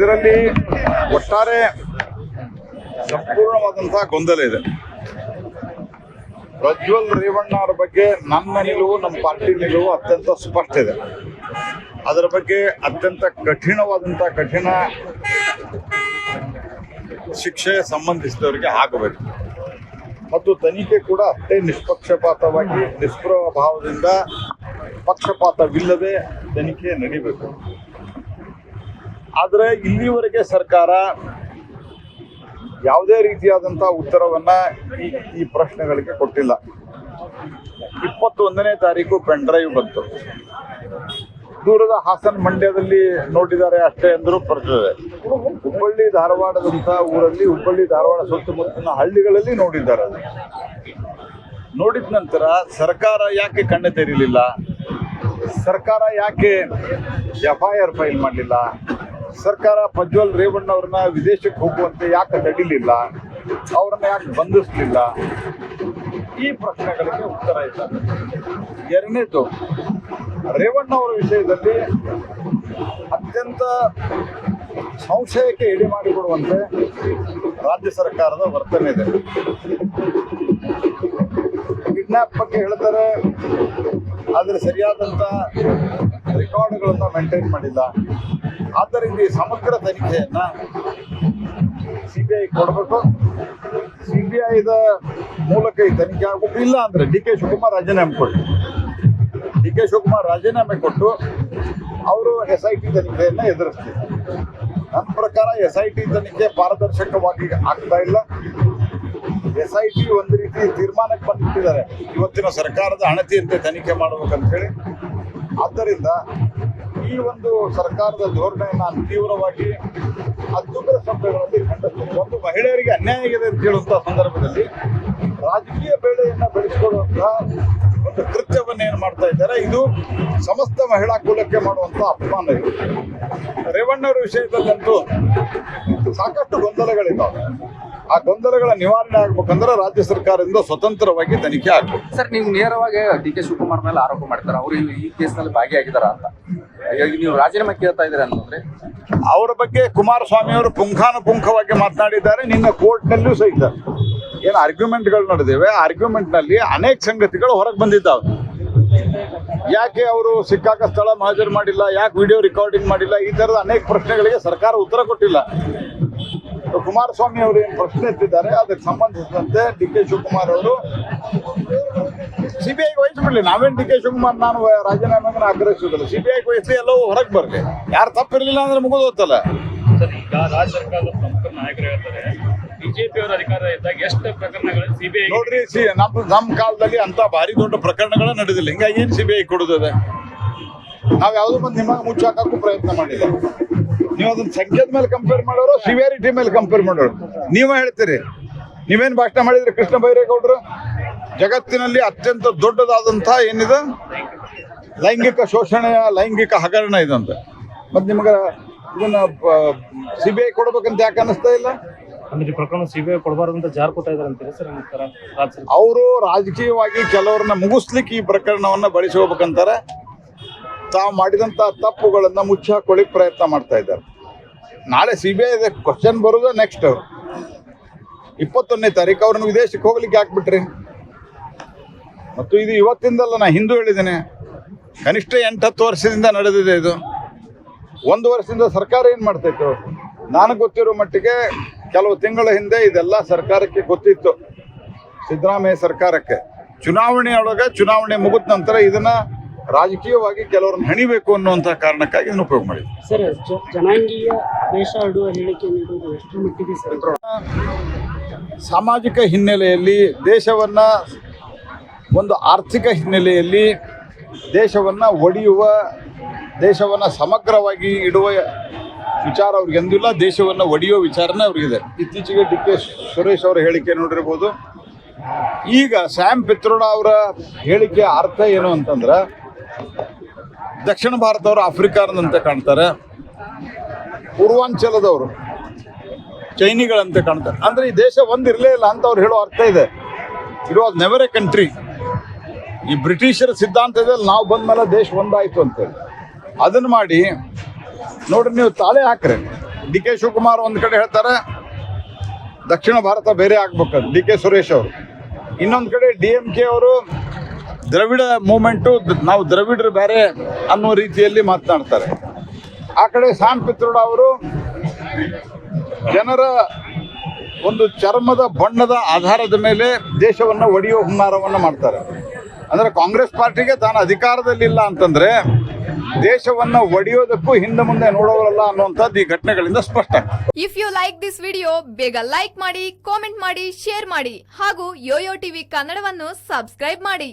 ಇದರಲ್ಲಿ ಒಟ್ಟಾರೆ ಸಂಪೂರ್ಣವಾದಂತಹ ಗೊಂದಲ ಇದೆ. ಪ್ರಜ್ವಲ್ ರೇವಣ್ಣ ಅವರ ಬಗ್ಗೆ ನನ್ನ ನಿಲುವು, ನಮ್ಮ ಪಾರ್ಟಿ ನಿಲುವು ಅತ್ಯಂತ ಸ್ಪಷ್ಟ ಇದೆ. ಅದರ ಬಗ್ಗೆ ಅತ್ಯಂತ ಕಠಿಣವಾದಂತಹ ಕಠಿಣ ಶಿಕ್ಷೆ ಸಂಬಂಧಿಸಿದವರಿಗೆ ಆಗಬೇಕು. ಮತ್ತು ತನಿಖೆ ಕೂಡ ಅಷ್ಟೇ ನಿಷ್ಪಕ್ಷಪಾತವಾಗಿ, ನಿಷ್ಪ್ರಭಾವದಿಂದ ಪಕ್ಷಪಾತವಿಲ್ಲದೆ ತನಿಖೆ ನಡಿಬೇಕು. ಆದರೆ ಇಲ್ಲಿವರೆಗೆ ಸರ್ಕಾರ ಯಾವುದೇ ರೀತಿಯಾದಂಥ ಉತ್ತರವನ್ನು ಈ ಈ ಪ್ರಶ್ನೆಗಳಿಗೆ ಕೊಟ್ಟಿಲ್ಲ. ಇಪ್ಪತ್ತೊಂದನೇ ತಾರೀಕು ಪೆನ್ ಡ್ರೈವ್ ಬಂತು. ದೂರದ ಹಾಸನ ಮಂಡ್ಯದಲ್ಲಿ ನೋಡಿದ್ದಾರೆ ಅಷ್ಟೇ ಅಂದರೂ ಬರ್ತದೆ ಹುಬ್ಬಳ್ಳಿ ಧಾರವಾಡದಂಥ ಊರಲ್ಲಿ ಹುಬ್ಬಳ್ಳಿ, ಧಾರವಾಡ ಸುತ್ತಮುತ್ತಲಿನ ಹಳ್ಳಿಗಳಲ್ಲಿ ನೋಡಿದ್ದಾರೆ ಅದು. ನೋಡಿದ ನಂತರ ಸರ್ಕಾರ ಯಾಕೆ ಕಣ್ಣು ತೆರೀಲಿಲ್ಲ? ಸರ್ಕಾರ ಯಾಕೆ ಎಫ್ ಐ ಆರ್ ಫೈಲ್ ಮಾಡಲಿಲ್ಲ? ಸರ್ಕಾರ ಪ್ರಜ್ವಲ್ ರೇವಣ್ಣ ಅವ್ರನ್ನ ವಿದೇಶಕ್ಕೆ ಹೋಗುವಂತೆ ಯಾಕೆ ತಡಿಲಿಲ್ಲ? ಅವರನ್ನ ಯಾಕೆ ಬಂಧಿಸ್ಲಿಲ್ಲ? ಈ ಪ್ರಶ್ನೆಗಳಿಗೆ ಉತ್ತರ ಇಲ್ಲ. ಎರಡನೇದು, ರೇವಣ್ಣ ಅವರ ವಿಷಯದಲ್ಲಿ ಅತ್ಯಂತ ಸಂಶಯಕ್ಕೆ ಎಡೆ ಮಾಡಿಕೊಡುವಂತೆ ರಾಜ್ಯ ಸರ್ಕಾರದ ವರ್ತನೆ ಇದೆ. ಕಿಡ್ನಾಪ್ ಬಗ್ಗೆ ಹೇಳ್ತಾರೆ, ಆದರೆ ಸರಿಯಾದಂಥ ರೆಕಾರ್ಡ್ಗಳನ್ನು ಮೇಂಟೈನ್ ಮಾಡಿಲ್ಲ. ಆದ್ದರಿಂದ ಈ ಸಮಗ್ರ ತನಿಖೆಯನ್ನ ಸಿ ಬಿ ಐ ಕೊಡಬೇಕು. ಸಿ ಬಿ ಐದ ಮೂಲಕ ಈ ತನಿಖೆ ಆಗಬೇಕು. ಇಲ್ಲ ಅಂದ್ರೆ ಡಿ ಕೆ ಶಿವಕುಮಾರ್ ರಾಜೀನಾಮೆ ಕೊಡಿ. ಡಿ ಕೆ ಶಿವಕುಮಾರ್ ರಾಜೀನಾಮೆ ಕೊಟ್ಟು ಅವರು ಎಸ್ ಐ ಟಿ ತನಿಖೆಯನ್ನ ಎದುರಿಸ್ತಾರೆ ನನ್ನ ಪ್ರಕಾರ ಎಸ್ ಐ ಟಿ ತನಿಖೆ ಪಾರದರ್ಶಕವಾಗಿ ಆಗ್ತಾ ಇಲ್ಲ. ಎಸ್ ಐ ಟಿ ಒಂದು ರೀತಿ ತೀರ್ಮಾನಕ್ಕೆ ಬಂದಿಟ್ಟಿದ್ದಾರೆ ಇವತ್ತಿನ ಸರ್ಕಾರದ ಹಣತಿಯಂತೆ ತನಿಖೆ ಮಾಡಬೇಕಂತ ಹೇಳಿ ಆದ್ದರಿಂದ ಈ ಒಂದು ಸರ್ಕಾರದ ಧೋರಣೆಯನ್ನು ನಾನು ತೀವ್ರವಾಗಿ ಅತ್ಯುಗ್ರ ಶಬ್ದಗಳಲ್ಲಿ ಖಂಡಿಸ್ತೀನಿ ಒಂದು ಮಹಿಳೆಯರಿಗೆ ಅನ್ಯಾಯ ಆಗಿದೆ ಅಂತ ಹೇಳುವಂತಹ ಸಂದರ್ಭದಲ್ಲಿ ರಾಜಕೀಯ ಬೇಳೆಯನ್ನ ಬೆಳೆಸಿಕೊಳ್ಳುವಂತಹ ಒಂದು ಕೃತ್ಯವನ್ನು ಏನು ಮಾಡ್ತಾ ಇದ್ದಾರೆ ಇದು ಸಮಸ್ತ ಮಹಿಳಾ ಕುಲಕ್ಕೆ ಮಾಡುವಂತ ಅಪಮಾನ ಇದು. ರೇವಣ್ಣವರ ವಿಷಯದಲ್ಲಂತೂ ಸಾಕಷ್ಟು ಗೊಂದಲಗಳಿದ್ದಾವೆ. ಆ ಗೊಂದಲಗಳ ನಿವಾರಣೆ ಆಗ್ಬೇಕಂದ್ರೆ ರಾಜ್ಯ ಸರ್ಕಾರದಿಂದ ಸ್ವತಂತ್ರವಾಗಿ ತನಿಖೆ ಆಗ್ಬೇಕು. ಸರ್ ನೀವು ನೇರವಾಗಿ ಡಿ ಕೆ ಶಿವಕುಮಾರ್ ಮೇಲೆ ಆರೋಪ ಮಾಡ್ತಾರೆ. ಅವರು ಈ ಕೇಸ್ನಲ್ಲಿ ಭಾಗಿಯಾಗಿದ್ದಾರ ಅಂತ. ಹಾಗಾಗಿ ನೀವು ರಾಜೀನಾಮೆ ಕೇಳ್ತಾ ಇದ್ದೀರಾ ಅಂತಂದ್ರೆ? ಅವರ ಬಗ್ಗೆ ಕುಮಾರಸ್ವಾಮಿ ಅವರು ಪುಂಖಾನುಪುಂಖವಾಗಿ ಮಾತನಾಡಿದ್ದಾರೆ. ನಿನ್ನ ಕೋರ್ಟ್ನಲ್ಲೂ ಸಹಿತ. ಏನು ಆರ್ಗ್ಯುಮೆಂಟ್ಗಳು ನಡೆದಿವೆ? ಆರ್ಗ್ಯುಮೆಂಟ್ನಲ್ಲಿ ಅನೇಕ ಸಂಗತಿಗಳು ಹೊರಗೆ ಬಂದಿದ್ದಾವೆ. ಯಾಕೆ ಅವರು ಸಿಕ್ಕಾಕ ಸ್ಥಳ ಹಾಜರು ಮಾಡಿಲ್ಲ? ಯಾಕೆ ವಿಡಿಯೋ ರೆಕಾರ್ಡಿಂಗ್ ಮಾಡಿಲ್ಲ? ಈ ಥರದ ಅನೇಕ ಪ್ರಶ್ನೆಗಳಿಗೆ ಸರ್ಕಾರ ಉತ್ತರ ಕೊಟ್ಟಿಲ್ಲ. ಕುಮಾರಸ್ವಾಮಿ ಅವರು ಏನು ಪ್ರಶ್ನೆ ಎತ್ತಿದ್ದಾರೆ? ಅದಕ್ಕೆ ಸಂಬಂಧಿಸಿದಂತೆ ಡಿ ಕೆ ಶಿವಕುಮಾರ್ ಅವರು ಸಿಬಿಐ ವಹಿಸ್ಬಿಡ್ಲಿ. ನಾವೇನು ಡಿ ಕೆ ಶಿವಕುಮಾರ್, ನಾನು ರಾಜೀನಾಮೆಗೆ ಆಗ್ರಹಿಸುವುದಿಲ್ಲ. ಸಿಬಿಐ ವಹಿಸಿ ಎಲ್ಲವೂ ಹೊರಗೆ ಬರಲಿ. ಯಾರು ತಪ್ಪಿರಲಿಲ್ಲ ಅಂದ್ರೆ ಮುಗಿದು ಹೋಗ್ತಲ್ಲ ಸರ್, ಈಗ ರಾಜ್ಯ ಸರ್ಕಾರದ ಪ್ರಮುಖ ನಾಯಕರು ಹೇಳ್ತಾರೆ ಬಿಜೆಪಿ ಅವರ ಅಧಿಕಾರ ಇದ್ದಾಗ ಎಷ್ಟು ಪ್ರಕರಣಗಳು ಸಿಬಿಐ ನೋಡ್ರಿ, ಸಿ ನಮ್ಮ ನಮ್ಮ ಕಾಲದಲ್ಲಿ ಅಂತ ಭಾರಿ ದೊಡ್ಡ ಪ್ರಕರಣಗಳು ನಡೆದಿಲ್ಲ. ಹಿಂಗಾಗಿ ಏನ್ ಸಿಬಿಐ ಕೊಡುತ್ತದೆ? ನಾವು ಯಾವುದೋ ಬಂದು ನಿಮಗೆ ಮುಚ್ಚಾಕಕ್ಕೂ ಪ್ರಯತ್ನ ಮಾಡಿಲ್ಲ. ನೀವು ಅದನ್ನ ಸಂಖ್ಯೆದ ಮೇಲೆ ಕಂಪೇರ್ ಮಾಡೋರು ಸಿವಿಯಾರಿಟಿ ಮೇಲೆ ಕಂಪೇರ್ ಮಾಡೋರು. ನೀವೇ ಹೇಳ್ತೀರಿ. ನೀವೇನು ಭಾಷಣ ಮಾಡಿದ್ರಿ ಕೃಷ್ಣ ಬೈರೇಗೌಡರು? ಜಗತ್ತಿನಲ್ಲಿ ಅತ್ಯಂತ ದೊಡ್ಡದಾದಂತಹ ಏನಿದೆ? ಲೈಂಗಿಕ ಶೋಷಣೆಯ ಲೈಂಗಿಕ ಹಗರಣ ಇದಂತ. ಮತ್ತೆ ನಿಮಗೆ ಇದನ್ನ ಸಿಬಿಐ ಬಿ ಐ ಕೊಡ್ಬೇಕಂತ ಯಾಕೆ ಅನ್ನಿಸ್ತಾ ಇಲ್ಲ? ಅಂದ್ರೆ ಪ್ರಕರಣ ಸಿಬಿಐ ಕೊಡಬಾರ್ದು ಅಂತ ಜಾರ್ ಕೊಡ್ತಾ ಇದಾರೆ ಸರ್ ಅವರು ರಾಜಕೀಯವಾಗಿ ಕೆಲವರನ್ನ ಮುಗಿಸ್ಲಿಕ್ಕೆ ಈ ಪ್ರಕರಣವನ್ನ ಬಳಸಿ ಹೋಗ್ಬೇಕಂತಾರೆ ತಾವು ಮಾಡಿದಂತ ತಪ್ಪುಗಳನ್ನ ಮುಚ್ಚಿ ಹಾಕೊಳ್ಳಿಕ್ ಪ್ರಯತ್ನ ಮಾಡ್ತಾ ಇದ್ದಾರೆ. ನಾಳೆ ಸಿ ಬಿ ಐ ಕ್ವಶನ್ ಬರೋದು ನೆಕ್ಸ್ಟ್ ಇಪ್ಪತ್ತೊಂದನೇ ತಾರೀಕು ಅವ್ರನ್ನ ವಿದೇಶಕ್ಕೆ ಹೋಗ್ಲಿಕ್ಕೆ ಹಾಕ್ಬಿಟ್ರಿ ಮತ್ತು ಇದು ಇವತ್ತಿಂದಲ್ಲ ನಾ ಹಿಂದೂ ಹೇಳಿದ್ದೇನೆ. ಕನಿಷ್ಠ ಎಂಟು ಹತ್ತು ವರ್ಷದಿಂದ ನಡೆದಿದೆ ಇದು. ಒಂದು ವರ್ಷದಿಂದ ಸರ್ಕಾರ ಏನು ಮಾಡ್ತಾಯಿತ್ತು ನನಗೆ ಗೊತ್ತಿರೋ ಮಟ್ಟಿಗೆ ಕೆಲವು ತಿಂಗಳ ಹಿಂದೆ ಇದೆಲ್ಲ ಸರ್ಕಾರಕ್ಕೆ ಗೊತ್ತಿತ್ತು. ಸಿದ್ದರಾಮಯ್ಯ ಸರ್ಕಾರಕ್ಕೆ. ಚುನಾವಣೆಯೊಳಗೆ ಚುನಾವಣೆ ಮುಗಿದ ನಂತರ ಇದನ್ನ ರಾಜಕೀಯವಾಗಿ ಕೆಲವ್ರನ್ನ ಹಣಿಬೇಕು ಅನ್ನುವಂಥ ಕಾರಣಕ್ಕಾಗಿ ಇದನ್ನು ಉಪಯೋಗ ಮಾಡಿದ್ರು. ಸರ್ ಜನಾಂಗೀಯ ದೇಶ ಆಡುವ ಹೇಳಿಕೆ ನೀಡುವುದು ಎಷ್ಟು ಮಟ್ಟಿಗೆ ಸಾಮಾಜಿಕ ಹಿನ್ನೆಲೆಯಲ್ಲಿ ದೇಶವನ್ನ ಒಂದು ಆರ್ಥಿಕ ಹಿನ್ನೆಲೆಯಲ್ಲಿ ದೇಶವನ್ನ ಒಡೆಯುವ ದೇಶವನ್ನ ಸಮಗ್ರವಾಗಿ ಇಡುವ ವಿಚಾರ ಅವ್ರಿಗೆ ಎಂದಿಲ್ಲ ದೇಶವನ್ನ ಒಡೆಯೋ ವಿಚಾರನೇ ಅವ್ರಿಗಿದೆ. ಇತ್ತೀಚೆಗೆ ಡಿ ಕೆ ಸುರೇಶ್ ಅವರ ಹೇಳಿಕೆ ನೋಡಿರ್ಬೋದು. ಈಗ ಸ್ಯಾಮ್ ಪಿತ್ರೋಡ ಅವರ ಹೇಳಿಕೆ ಅರ್ಥ ಏನು ಅಂತಂದ್ರೆ, ದಕ್ಷಿಣ ಭಾರತವರು ಆಫ್ರಿಕಾನಂತೆ ಕಾಣ್ತಾರೆ, ಪೂರ್ವಾಂಚಲದವರು, ಚೈನಿಗಳಂತೆ ಕಾಣ್ತಾರೆ. ಅಂದ್ರೆ ಈ ದೇಶ ಒಂದಿರಲೇ ಇಲ್ಲ ಅಂತ ಅವ್ರು ಹೇಳೋ ಅರ್ಥ ಇದೆ. It was never a country ಈ ಬ್ರಿಟಿಷರ ಸಿದ್ಧಾಂತದಲ್ಲಿ ನಾವು ಬಂದ ಮೇಲೆ ದೇಶ ಒಂದಾಯ್ತು ಅಂತೇಳಿ. ಅದನ್ನ ಮಾಡಿ ನೋಡ್ರಿ, ನೀವು ತಾಳೆ ಹಾಕ್ರಿ. ಡಿ ಕೆ ಶಿವಕುಮಾರ್ ಒಂದು ಕಡೆ ಹೇಳ್ತಾರೆ, ದಕ್ಷಿಣ ಭಾರತ ಬೇರೆ ಆಗ್ಬೇಕು ಡಿ ಕೆ ಸುರೇಶ್ ಅವರು. ಇನ್ನೊಂದು ಕಡೆ ಡಿ ಎಂ ಕೆ ಅವರು, ದ್ರವಿಡ ಮೂಮೆಂಟು ನಾವು ದ್ರವಿಡರು ಬೇರೆ ಅನ್ನೋ ರೀತಿಯಲ್ಲಿ ಮಾತನಾಡ್ತಾರೆ. ಆ ಕಡೆ ಸಾಮ್ ಪಿತ್ರೋಡ ಅವರು, ಜನರ ಒಂದು ಚರ್ಮದ ಬಣ್ಣದ ಆಧಾರದ ಮೇಲೆ ದೇಶವನ್ನು ಒಡೆಯುವ ಹುನ್ನಾರವನ್ನು ಮಾಡ್ತಾರೆ. ಅಂದ್ರೆ ಕಾಂಗ್ರೆಸ್ ಪಾರ್ಟಿಗೆ ತಾನು ಅಧಿಕಾರದಲ್ಲಿಲ್ಲ ಅಂತಂದ್ರೆ ದೇಶವನ್ನ ಒಡೆಯೋದಕ್ಕೂ ಹಿಂದೆ ಮುಂದೆ ನೋಡೋರಲ್ಲ ಅನ್ನುವಂಥದ್ದು ಈ ಘಟನೆಗಳಿಂದ ಸ್ಪಷ್ಟ. If you like this video ಬೇಗ ಲೈಕ್ ಮಾಡಿ ಕಾಮೆಂಟ್ ಮಾಡಿ ಶೇರ್ ಮಾಡಿ ಹಾಗೂ ಯೋಯೋ ಟಿವಿ ಕನ್ನಡವನ್ನು ಸಬ್ಸ್ಕ್ರೈಬ್ ಮಾಡಿ.